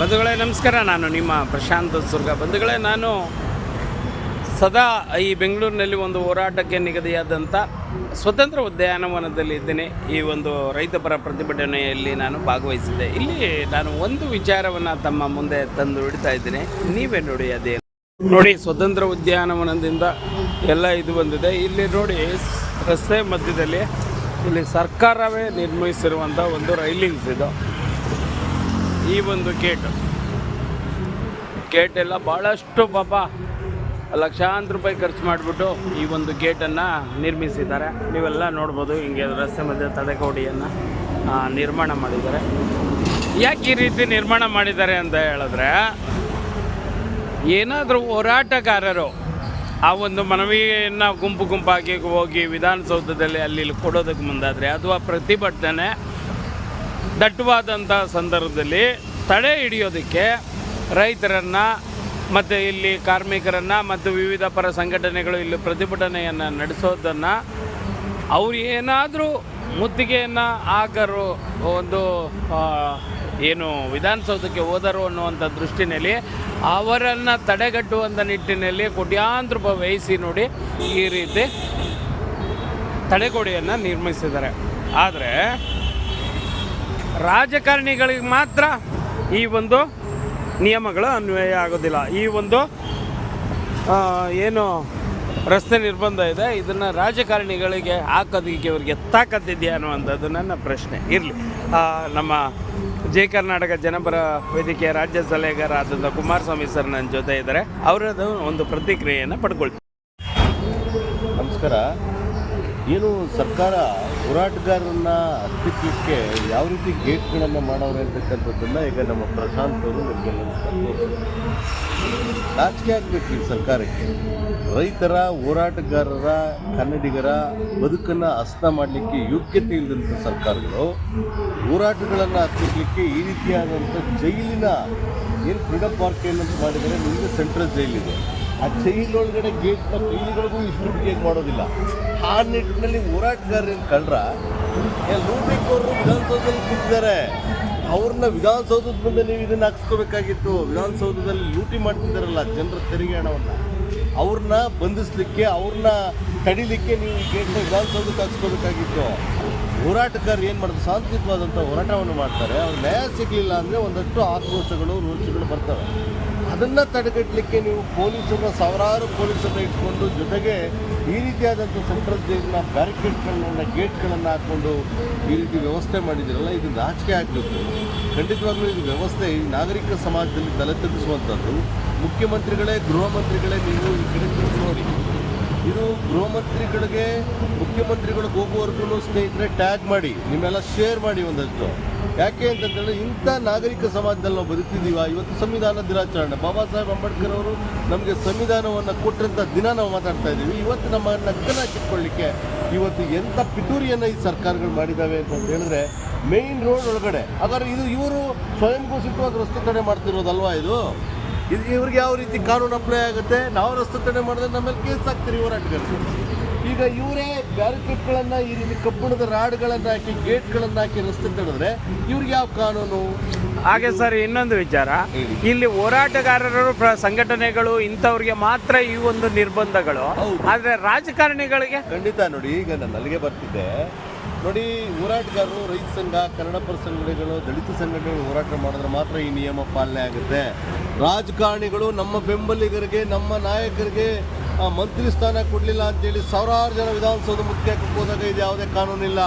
ಬಂಧುಗಳೇ, ನಮಸ್ಕಾರ. ನಾನು ನಿಮ್ಮ ಪ್ರಶಾಂತ ಸುರ್ಗ ಬಂಧುಗಳೇ, ನಾನು ಸದಾ ಈ ಬೆಂಗಳೂರಿನಲ್ಲಿ ಒಂದು ಹೋರಾಟಕ್ಕೆ ನಿಗದಿಯಾದಂಥ ಸ್ವತಂತ್ರ ಉದ್ಯಾನವನದಲ್ಲಿ ಇದ್ದೇನೆ. ಈ ಒಂದು ರೈತಪರ ಪ್ರತಿಭಟನೆಯಲ್ಲಿ ನಾನು ಭಾಗವಹಿಸಿದ್ದೆ. ಇಲ್ಲಿ ನಾನು ಒಂದು ವಿಚಾರವನ್ನು ತಮ್ಮ ಮುಂದೆ ತಂದು ಇಡ್ತಾ ಇದ್ದೀನಿ. ನೀವೇ ನೋಡಿ ಅದೇ. ನೋಡಿ, ಸ್ವತಂತ್ರ ಉದ್ಯಾನವನದಿಂದ ಎಲ್ಲ ಇದು ಬಂದಿದೆ. ಇಲ್ಲಿ ನೋಡಿ, ರಸ್ತೆ ಮಧ್ಯದಲ್ಲಿ ಇಲ್ಲಿ ಸರ್ಕಾರವೇ ನಿರ್ಮಿಸಿರುವಂಥ ಒಂದು ರೈಲಿಂಗ್ಸ್ ಇದು. ಈ ಒಂದು ಗೇಟ್ ಗೇಟ್ ಎಲ್ಲ ಭಾಳಷ್ಟು ಪಾಪ ಲಕ್ಷಾಂತರ ರೂಪಾಯಿ ಖರ್ಚು ಮಾಡಿಬಿಟ್ಟು ಈ ಒಂದು ಗೇಟನ್ನು ನಿರ್ಮಿಸಿದ್ದಾರೆ. ನೀವೆಲ್ಲ ನೋಡ್ಬೋದು ಹಿಂಗೆ ರಸ್ತೆ ಮಧ್ಯೆ ತಡೆಗೋಡಿಯನ್ನು ನಿರ್ಮಾಣ ಮಾಡಿದ್ದಾರೆ. ಯಾಕೆ ಈ ರೀತಿ ನಿರ್ಮಾಣ ಮಾಡಿದ್ದಾರೆ ಅಂತ ಹೇಳಿದ್ರೆ, ಏನಾದರೂ ಹೋರಾಟಗಾರರು ಆ ಒಂದು ಮನವಿಯನ್ನು ಗುಂಪು ಗುಂಪಾಗಿ ಹೋಗಿ ವಿಧಾನಸೌಧದಲ್ಲಿ ಅಲ್ಲಿ ಕೊಡೋದಕ್ಕೆ ಮುಂದಾದರೆ ಅಥವಾ ಪ್ರತಿಭಟನೆ ದಟ್ಟವಾದಂಥ ಸಂದರ್ಭದಲ್ಲಿ ತಡೆ ಹಿಡಿಯೋದಕ್ಕೆ ರೈತರನ್ನು ಮತ್ತು ಇಲ್ಲಿ ಕಾರ್ಮಿಕರನ್ನು ಮತ್ತು ವಿವಿಧ ಪರ ಸಂಘಟನೆಗಳು ಇಲ್ಲಿ ಪ್ರತಿಭಟನೆಯನ್ನು ನಡೆಸೋದನ್ನು ಅವ್ರು ಏನಾದರೂ ಮುತ್ತಿಗೆಯನ್ನು ಹಾಕರು ಒಂದು ಏನು ವಿಧಾನಸೌಧಕ್ಕೆ ಹೋದರು ಅನ್ನುವಂಥ ದೃಷ್ಟಿನಲ್ಲಿ ಅವರನ್ನು ತಡೆಗಟ್ಟುವಂಥ ನಿಟ್ಟಿನಲ್ಲಿ ಕೋಟ್ಯಾಂತರ ವ್ಯಯಿಸಿ ನೋಡಿ ಈ ರೀತಿ ತಡೆಗೋಡೆಯನ್ನು ನಿರ್ಮಿಸಿದ್ದಾರೆ. ಆದರೆ ರಾಜಕಾರಣಿಗಳಿಗೆ ಮಾತ್ರ ಈ ಒಂದು ನಿಯಮಗಳು ಅನ್ವಯ ಆಗೋದಿಲ್ಲ. ಈ ಒಂದು ಏನು ರಸ್ತೆ ನಿರ್ಬಂಧ ಇದೆ, ಇದನ್ನು ರಾಜಕಾರಣಿಗಳಿಗೆ ಹಾಕೋದಕ್ಕೆ ಇವರಿಗೆ ತಾಕತ್ತಿದೆಯಾ ಅನ್ನುವಂಥದ್ದು ನನ್ನ ಪ್ರಶ್ನೆ. ಇರಲಿ. ನಮ್ಮ ಜೈ ಕರ್ನಾಟಕ ಜನಪರ ವೇದಿಕೆಯ ರಾಜ್ಯ ಸಲಹೆಗಾರ ಆದಂಥ ಕುಮಾರಸ್ವಾಮಿ ಸರ್ ನನ್ನ ಜೊತೆ ಇದ್ದಾರೆ. ಅವರದ್ದು ಒಂದು ಪ್ರತಿಕ್ರಿಯೆಯನ್ನು ಪಡ್ಕೊಳ್ತೀವಿ ನಮಸ್ಕಾರ. ಏನು ಸರ್ಕಾರ ಹೋರಾಟಗಾರರನ್ನ ಹತ್ತಿಕ್ಕಲಿಕ್ಕೆ ಯಾವ ರೀತಿ ಗೇಟ್ಗಳನ್ನು ಮಾಡೋರು ಅಂತಕ್ಕಂಥದ್ದನ್ನ ಈಗ ನಮ್ಮ ಪ್ರಶಾಂತ್ ಅವರು ನಿಮಗೆಲ್ಲ ರಾಜಕೀಯ ಆಗಬೇಕು ಈ ಸರ್ಕಾರಕ್ಕೆ. ರೈತರ, ಹೋರಾಟಗಾರರ, ಕನ್ನಡಿಗರ ಬದುಕನ್ನು ಅಸ್ತ ಮಾಡಲಿಕ್ಕೆ ಯೋಗ್ಯತೆ ಇಲ್ಲದಂಥ ಸರ್ಕಾರಗಳು ಹೋರಾಟಗಳನ್ನು ಹತ್ತಿಸ್ಲಿಕ್ಕೆ ಈ ರೀತಿಯಾದಂಥ ಜೈಲಿನ ಏನು ಫ್ರೀಡಮ್ ಪಾರ್ಕ್ ಏನಂತ ಮಾಡಿದರೆ ನಿಮಗೆ ಸೆಂಟ್ರಲ್ ಜೈಲಿದೆ. ಆ ಜೈಲೊಳಗಡೆ ಕೈಗಳಿಗೂ ಇಷ್ಟು ಗೇಟ್ ಮಾಡೋದಿಲ್ಲ. ಆ ನಿಟ್ಟಿನಲ್ಲಿ ಹೋರಾಟಗಾರರೇನು ಕಳ್ರ ಅವರು ವಿಧಾನಸೌಧದಲ್ಲಿ ಕೂತಿದ್ದಾರೆ. ಅವ್ರನ್ನ ವಿಧಾನಸೌಧದ ಮುಂದೆ ನೀವು ಇದನ್ನ ಹಾಕ್ಸ್ಕೋಬೇಕಾಗಿತ್ತು. ವಿಧಾನಸೌಧದಲ್ಲಿ ಲೂಟಿ ಮಾಡ್ತಿದ್ದಾರಲ್ಲ ಜನರ ತೆರಿಗೆ ಹಣವನ್ನು. ಅವ್ರನ್ನ ಬಂಧಿಸ್ಲಿಕ್ಕೆ, ಅವ್ರನ್ನ ತಡಿಲಿಕ್ಕೆ ನೀವು ಗೇಟ್ನ ವಿಧಾನಸೌಧಕ್ಕೆ ಹಾಕ್ಸ್ಕೋಬೇಕಾಗಿತ್ತು. ಹೋರಾಟಗಾರರು ಏನು ಮಾಡಿದ್ರು ಶಾಂತಿಯುತವಾದಂಥ ಹೋರಾಟವನ್ನು ಮಾಡ್ತಾರೆ. ಅವ್ರು ನ್ಯಾಯ ಸಿಗಲಿಲ್ಲ ಅಂದರೆ ಒಂದಷ್ಟು ಆಕ್ರೋಶಗಳು, ರೋಚಗಳು ಬರ್ತವೆ. ಅದನ್ನು ತಡೆಗಟ್ಟಲಿಕ್ಕೆ ನೀವು ಪೊಲೀಸರನ್ನ ಸಾವಿರಾರು ಪೊಲೀಸರನ್ನ ಇಟ್ಕೊಂಡು ಜೊತೆಗೆ ಈ ರೀತಿಯಾದಂಥ ಸೆಂಟ್ರಲ್ ಜೈಲಿನ ಬ್ಯಾರಿಕೇಡ್ಗಳನ್ನ, ಗೇಟ್ಗಳನ್ನು ಹಾಕ್ಕೊಂಡು ಈ ರೀತಿ ವ್ಯವಸ್ಥೆ ಮಾಡಿದಿರಲ್ಲ ಇದು ನಾಚಿಕೆ ಆಗಬೇಕು. ಖಂಡಿತವಾಗ್ಲೂ ಇದು ವ್ಯವಸ್ಥೆ ಈ ನಾಗರಿಕ ಸಮಾಜದಲ್ಲಿ ತಲೆ ತಗ್ಗಿಸುವಂಥದ್ದು ಮುಖ್ಯಮಂತ್ರಿಗಳೇ, ಗೃಹ ಮಂತ್ರಿಗಳೇ, ನೀವು ಈ ಕಡೆ ನೋಡಿ. ಇದು ಗೃಹ ಮಂತ್ರಿಗಳಿಗೆ ಮುಖ್ಯಮಂತ್ರಿಗಳಿಗೆ ಹೋಗುವವರೆಗೂ ಸ್ನೇಹಿತರೆ, ಟ್ಯಾಗ್ ಮಾಡಿ, ನಿಮ್ಮೆಲ್ಲ ಶೇರ್ ಮಾಡಿ ಒಂದಷ್ಟು. ಯಾಕೆ ಅಂತಂದ್ರೆ ಇಂಥ ನಾಗರಿಕ ಸಮಾಜದಲ್ಲಿ ನಾವು ಬದುಕ್ತಿದ್ದೀವ, ಇವತ್ತು ಸಂವಿಧಾನ ದಿನಾಚರಣೆ. ಬಾಬಾ ಸಾಹೇಬ್ ಅಂಬೇಡ್ಕರ್ ಅವರು ನಮಗೆ ಸಂವಿಧಾನವನ್ನು ಕೊಟ್ಟಂಥ ದಿನ ನಾವು ಮಾತಾಡ್ತಾ ಇದ್ದೀವಿ. ಇವತ್ತು ನಮ್ಮ ನಕ್ಕನ ಕಿತ್ಕೊಳ್ಳಿಕ್ಕೆ ಇವತ್ತು ಎಂಥ ಪಿತೂರಿಯನ್ನು ಈ ಸರ್ಕಾರಗಳು ಮಾಡಿದ್ದಾವೆ ಅಂತ ಹೇಳಿದ್ರೆ ಮೇಯ್ನ್ ರೋಡ್ ಒಳಗಡೆ. ಹಾಗಾದ್ರೆ ಇದು ಇವರು ಸ್ವಯಂ ಘೋಷಿತವಾಗಿ ರಸ್ತೆ ತಡೆ ಮಾಡ್ತಿರೋದಲ್ವಾ ಇದು? ಇದು ಇವ್ರಿಗೆ ಯಾವ ರೀತಿ ಕಾನೂನು ಅಪ್ಲೈ ಆಗುತ್ತೆ? ನಾವು ರಸ್ತೆ ತಡೆ ಮಾಡಿದ್ರೆ ನಮ್ಮಲ್ಲಿ ಮೇಲೆ ಕೇಸ್ ಹಾಕ್ತೀರಿ ಹೋರಾಟಗಾರರು. ಈಗ ಇವರೇ ಬ್ಯಾರಿಕೇಡ್ಗಳನ್ನು ಈ ರೀತಿ ಕಬ್ಬಿಣದ ರಾಡ್ಗಳನ್ನು ಹಾಕಿ ಗೇಟ್ಗಳನ್ನು ಹಾಕಿ ರಸ್ತೆ ತಡೆದ್ರೆ ಇವ್ರಿಗೆ ಯಾವ ಕಾನೂನು? ಹಾಗೆ ಸರ್ ಇನ್ನೊಂದು ವಿಚಾರ. ಇಲ್ಲಿ ಹೋರಾಟಗಾರರು ಸಂಘಟನೆಗಳು ಇಂಥವ್ರಿಗೆ ಮಾತ್ರ ಈ ಒಂದು ನಿರ್ಬಂಧಗಳು. ಆದ್ರೆ ಆದರೆ ರಾಜಕಾರಣಿಗಳಿಗೆ? ಖಂಡಿತ ನೋಡಿ ಈಗ ನಾನು ಅಲ್ಲಿಗೆ ಬರ್ತಿದ್ದೆ. ನೋಡಿ, ಹೋರಾಟಗಾರರು, ರೈತ ಸಂಘ ಕನ್ನಡಪರ ಸಂಘಟನೆಗಳು, ದಲಿತ ಸಂಘಟನೆಗಳು ಹೋರಾಟ ಮಾಡಿದ್ರೆ ಮಾತ್ರ ಈ ನಿಯಮ ಪಾಲನೆ ಆಗುತ್ತೆ. ರಾಜಕಾರಣಿಗಳು ನಮ್ಮ ಬೆಂಬಲಿಗರಿಗೆ, ನಮ್ಮ ನಾಯಕರಿಗೆ ಮಂತ್ರಿ ಸ್ಥಾನ ಕೊಡಲಿಲ್ಲ ಅಂತೇಳಿ ಸಾವಿರಾರು ಜನ ವಿಧಾನಸೌಧ ಮುಖ್ಯ ಹೋದಾಗ ಇದು ಯಾವುದೇ ಕಾನೂನಿಲ್ಲ.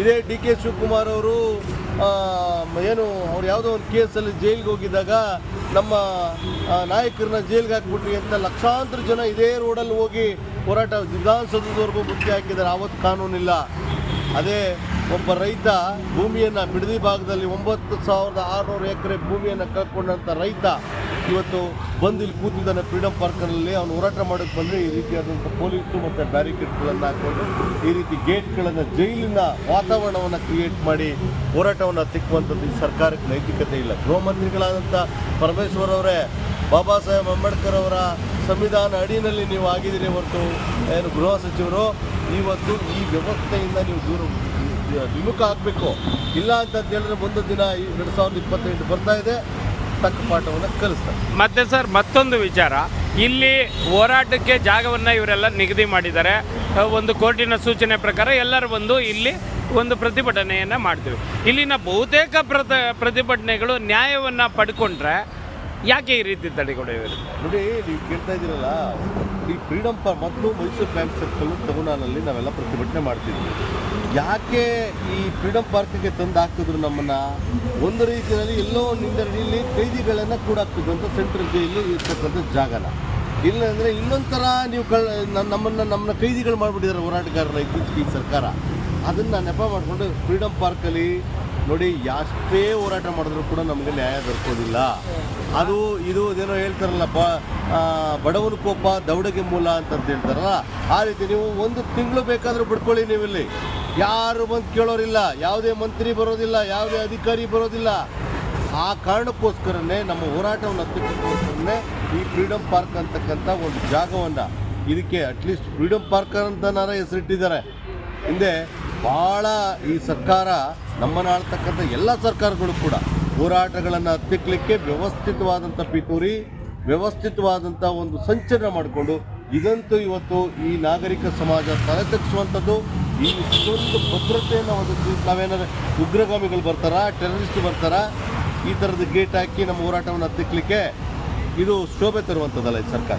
ಇದೇ ಡಿ ಕೆ ಶಿವಕುಮಾರ್ ಅವರು ಏನು, ಅವ್ರು ಯಾವುದೋ ಒಂದು ಕೇಸಲ್ಲಿ ಜೈಲಿಗೆ ಹೋಗಿದ್ದಾಗ ನಮ್ಮ ನಾಯಕರನ್ನ ಜೈಲಿಗೆ ಹಾಕ್ಬಿಟ್ರಿ ಅಂತ ಲಕ್ಷಾಂತರ ಜನ ಇದೇ ರೋಡಲ್ಲಿ ಹೋಗಿ ಹೋರಾಟ ವಿಧಾನಸೌಧದವರೆಗೂ ಮುಖ್ಯ ಹಾಕಿದ್ದಾರೆ. ಆವತ್ತು ಕಾನೂನಿಲ್ಲ. ಅದೇ ಒಬ್ಬ ರೈತ ಭೂಮಿಯನ್ನು ಬಿಡದಿ ಭಾಗದಲ್ಲಿ ಒಂಬತ್ತು ಸಾವಿರದ ಆರುನೂರು ಎಕರೆ ಭೂಮಿಯನ್ನು ಕಳ್ಕೊಂಡಂಥ ರೈತ ಇವತ್ತು ಬಂದು ಇಲ್ಲಿ ಕೂತಿದ್ದಾನೆ ಫ್ರೀಡಮ್ ಪಾರ್ಕ್ನಲ್ಲಿ. ಅವನು ಹೋರಾಟ ಮಾಡೋಕ್ಕೆ ಬಂದರೆ ಈ ರೀತಿಯಾದಂಥ ಪೊಲೀಸು ಮತ್ತು ಬ್ಯಾರಿಕೇಡ್ಗಳನ್ನು ಹಾಕ್ಕೊಂಡು ಈ ರೀತಿ ಗೇಟ್ಗಳನ್ನು ಜೈಲಿನ ವಾತಾವರಣವನ್ನು ಕ್ರಿಯೇಟ್ ಮಾಡಿ ಹೋರಾಟವನ್ನು ತಿಕ್ಕುವಂಥದ್ದು ಈ ಸರ್ಕಾರಕ್ಕೆ ನೈತಿಕತೆ ಇಲ್ಲ. ಗೃಹ ಮಂತ್ರಿಗಳಾದಂಥ ಪರಮೇಶ್ವರ್ ಅವರೇ, ಬಾಬಾ ಸಾಹೇಬ್ ಅಂಬೇಡ್ಕರ್ ಅವರ ಸಂವಿಧಾನ ಅಡಿಯಲ್ಲಿ ನೀವು ಆಗಿದ್ದೀರಿ ಹೊರತು ಏನು ಗೃಹ ಸಚಿವರು ಇವತ್ತು ಈ ವ್ಯವಸ್ಥೆಯಿಂದ ನೀವು ದೂರ ವಿಮುಖ ಆಗಬೇಕು. ಇಲ್ಲ ಅಂತ ಹೇಳಿದ್ರೆ ಒಂದು ದಿನ ಎರಡು ಸಾವಿರದ ಇಪ್ಪತ್ತೆಂಟು ಬರ್ತಾ ಇದೆ. ತಕ್ಕ ಪಾಠವನ್ನು ಕಲಿಸ್ತಾರೆ. ಮತ್ತೆ ಸರ್, ಮತ್ತೊಂದು ವಿಚಾರ. ಇಲ್ಲಿ ಹೋರಾಟಕ್ಕೆ ಜಾಗವನ್ನು ಇವರೆಲ್ಲ ನಿಗದಿ ಮಾಡಿದ್ದಾರೆ. ಒಂದು ಕೋರ್ಟಿನ ಸೂಚನೆ ಪ್ರಕಾರ ಎಲ್ಲರೂ ಬಂದು ಇಲ್ಲಿ ಒಂದು ಪ್ರತಿಭಟನೆಯನ್ನು ಮಾಡ್ತೀವಿ. ಇಲ್ಲಿನ ಬಹುತೇಕ ಪ್ರತ, ಪ್ರತಿಭಟನೆಗಳು ನ್ಯಾಯವನ್ನು ಪಡ್ಕೊಂಡ್ರೆ ಯಾಕೆ ಈ ರೀತಿ ತಡೆಗೊಂಡ ನೋಡಿ, ನೀವು ಕೇಳ್ತಾ ಇದ್ದೀರಲ್ಲ, ಈ ಫ್ರೀಡಮ್ ಪಾರ್ಕ್ ಮತ್ತು ಮೈಸೂರು ಬ್ಯಾಂಕ್ ಸರ್ಕಲ್ ನಾವೆಲ್ಲ ಪ್ರತಿಭಟನೆ ಮಾಡ್ತಿದ್ವಿ. ಯಾಕೆ ಈ ಫ್ರೀಡಮ್ ಪಾರ್ಕ್ಗೆ ತಂದು ಹಾಕಿದ್ರು ನಮ್ಮನ್ನ? ಒಂದು ರೀತಿಯಲ್ಲಿ ಎಲ್ಲೋ ನಿಂದಣಿಯಲ್ಲಿ ಕೈದಿಗಳನ್ನು ಕೂಡ ಸೆಂಟ್ರಲ್ ಜೈಲು ಇರ್ತಕ್ಕಂಥ ಜಾಗನ. ಇಲ್ಲ ಅಂದರೆ ಇನ್ನೊಂಥರ ನೀವು ಕಳ್ ನಮ್ಮನ್ನ ನಮ್ಮನ್ನ ಕೈದಿಗಳು ಮಾಡಿಬಿಟ್ಟಿದ್ದಾರೆ ಹೋರಾಟಗಾರರ ಇತ್ತೀಚೆಗೆ ಈ ಸರ್ಕಾರ. ಅದನ್ನು ನೆಪ ಮಾಡಿಕೊಂಡು ಫ್ರೀಡಮ್ ಪಾರ್ಕಲ್ಲಿ ನೋಡಿ ಎಷ್ಟೇ ಹೋರಾಟ ಮಾಡಿದ್ರು ಕೂಡ ನಮಗೆ ನ್ಯಾಯ ದೊರಕೋದಿಲ್ಲ. ಅದು, ಇದು ಏನೋ ಹೇಳ್ತಾರಲ್ಲ, ಬ ಬಡವನ ಕೋಪ ದೌಡಗೆ ಮೂಲ ಅಂತ ಹೇಳ್ತಾರಲ್ಲ, ಆ ರೀತಿ ನೀವು ಒಂದು ತಿಂಗಳು ಬೇಕಾದರೂ ಬಿಡ್ಕೊಳ್ಳಿ ನೀವಿಲ್ಲಿ. ಯಾರು ಬಂದು ಕೇಳೋರಿಲ್ಲ, ಯಾವುದೇ ಮಂತ್ರಿ ಬರೋದಿಲ್ಲ, ಯಾವುದೇ ಅಧಿಕಾರಿ ಬರೋದಿಲ್ಲ. ಆ ಕಾರಣಕ್ಕೋಸ್ಕರನೇ ನಮ್ಮ ಹೋರಾಟವನ್ನು ಹತ್ತಿಕ್ಕೋಸ್ಕರನೇ ಈ ಫ್ರೀಡಮ್ ಪಾರ್ಕ್ ಅಂತಕ್ಕಂಥ ಒಂದು ಜಾಗವನ್ನು, ಇದಕ್ಕೆ ಅಟ್ಲೀಸ್ಟ್ ಫ್ರೀಡಮ್ ಪಾರ್ಕ್ ಅಂತನಾರ ಹೆಸರಿಟ್ಟಿದ್ದಾರೆ. ಹಿಂದೆ ಭಾಳ ಈ ಸರ್ಕಾರ ನಮ್ಮನ್ನು ಆಳ್ತಕ್ಕಂಥ ಎಲ್ಲ ಸರ್ಕಾರಗಳು ಕೂಡ ಹೋರಾಟಗಳನ್ನು ಹತ್ತಿಕ್ಕಲಿಕ್ಕೆ ವ್ಯವಸ್ಥಿತವಾದಂಥ ಪಿತೂರಿ ವ್ಯವಸ್ಥಿತವಾದಂಥ ಒಂದು ಸಂಚಲನ ಮಾಡಿಕೊಂಡು ಇದಂತೂ ಇವತ್ತು ಈ ನಾಗರಿಕ ಸಮಾಜ ತಲೆ ತಗ್ಗಿಸುವಂಥದ್ದು ಈ ಇಷ್ಟೊಂದು ಭದ್ರತೆಯನ್ನು ಒದಗಿಸಿ ನಾವೇನಾದ್ರು ಉಗ್ರಗಾಮಿಗಳು ಬರ್ತಾರಾ, ಟೆರರಿಸ್ಟ್ ಬರ್ತಾರಾ, ಈ ಥರದ ಗೇಟ್ ಹಾಕಿ ನಮ್ಮ ಹೋರಾಟವನ್ನು ಹತ್ತಿಕ್ಕಲಿಕ್ಕೆ ಇದು ಶೋಭೆ ತರುವಂಥದ್ದಲ್ಲ ಈ ಸರ್ಕಾರ.